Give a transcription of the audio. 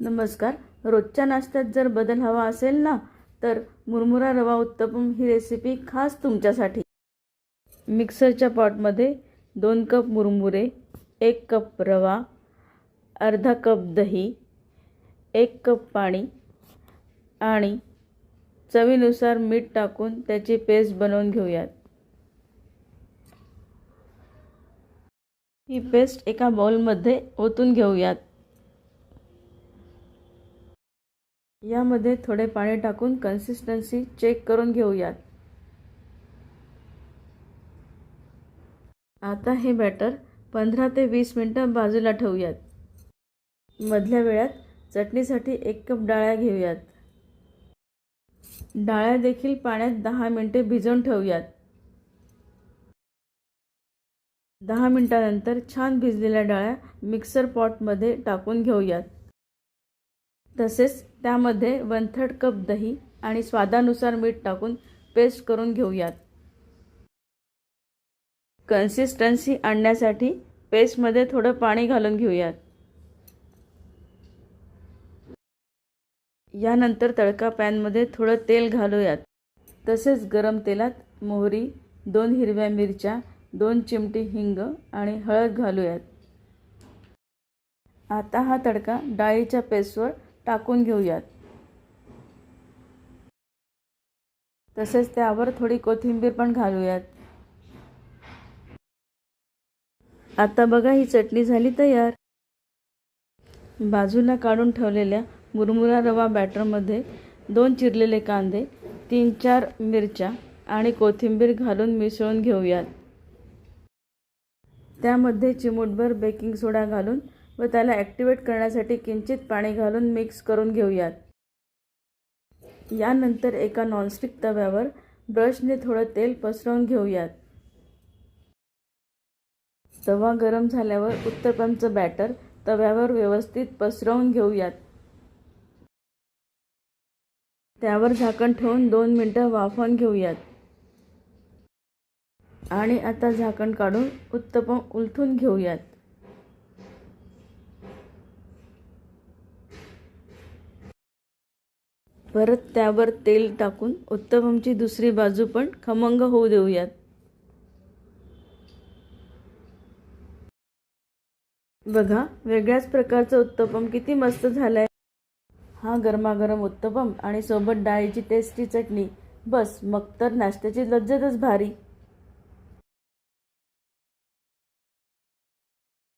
नमस्कार. रोजच्या नाश्त्यात जर बदल हवा असेल ना तर मुरमुरा रवा उत्तपम ही रेसिपी खास तुमच्यासाठी. मिक्सरच्या पॉटमध्ये दोन कप मुरमुरे एक कप रवा अर्धा कप दही एक कप पाणी आणि चवीनुसार मीठ टाकून त्याची पेस्ट बनवून घेऊयात. ही पेस्ट एका बाउलमध्ये ओतून घेऊयात. यामध्ये थोडे पाणी टाकून कन्सिस्टन्सी चेक करून घेऊयात. आता हे बॅटर पंधरा ते वीस मिनटं बाजूला ठेवूयात. मधल्या वेळात चटणीसाठी एक कप डाळ्या घेऊयात. डाळ्या देखील पाण्यात दहा मिनटे भिजवून ठेवूयात. दहा मिनटानंतर छान भिजलेल्या डाळ्या मिक्सर पॉटमध्ये टाकून घेऊयात. तसेच त्यामध्ये वन थर्ड कप दही आणि स्वादानुसार मीठ टाकून पेस्ट करून घेऊयात. कन्सिस्टन्सी आणण्यासाठी पेस्टमध्ये थोडं पाणी घालून घेऊयात. यानंतर तडका पॅनमध्ये थोडं तेल घालूयात. तसेच गरम तेलात मोहरी दोन हिरव्या मिरच्या दोन चिमटी हिंग आणि हळद घालूयात. आता हा तडका डाळीच्या पेस्टवर टाकून घेऊयात. तसेच त्यावर थोडी कोथिंबीर पण घालूयात. आता बघा ही चटणी झाली तयार. बाजूला काढून ठेवलेल्या मुरमुरा रवा बॅटरमध्ये दोन चिरलेले कांदे तीन चार मिरच्या आणि कोथिंबीर घालून मिसळून घेऊयात. त्यामध्ये चिमूटभर बेकिंग सोडा घालून व त्याला ॲक्टिवेट करण्यासाठी किंचित पाणी घालून मिक्स करून घेऊयात. यानंतर एका नॉनस्टिक तव्यावर ब्रशने थोडं तेल पसरवून घेऊयात. तवा गरम झाल्यावर उत्तपमचं बॅटर तव्यावर व्यवस्थित पसरवून घेऊयात. त्यावर झाकण ठेवून दोन मिनटं वाफवून घेऊयात. आणि आता झाकण काढून उत्तपम उलथून घेऊयात. परत त्यावर तेल टाकून उत्तपमची दुसरी बाजू पण खमंग होऊ देऊयात. बघा वेगळ्याच प्रकारचं उत्तपम किती मस्त झालंय. हा गरमागरम उत्तपम आणि सोबत डाळीची टेस्टी चटणी. बस मग तर नाश्त्याची लज्जतच भारी.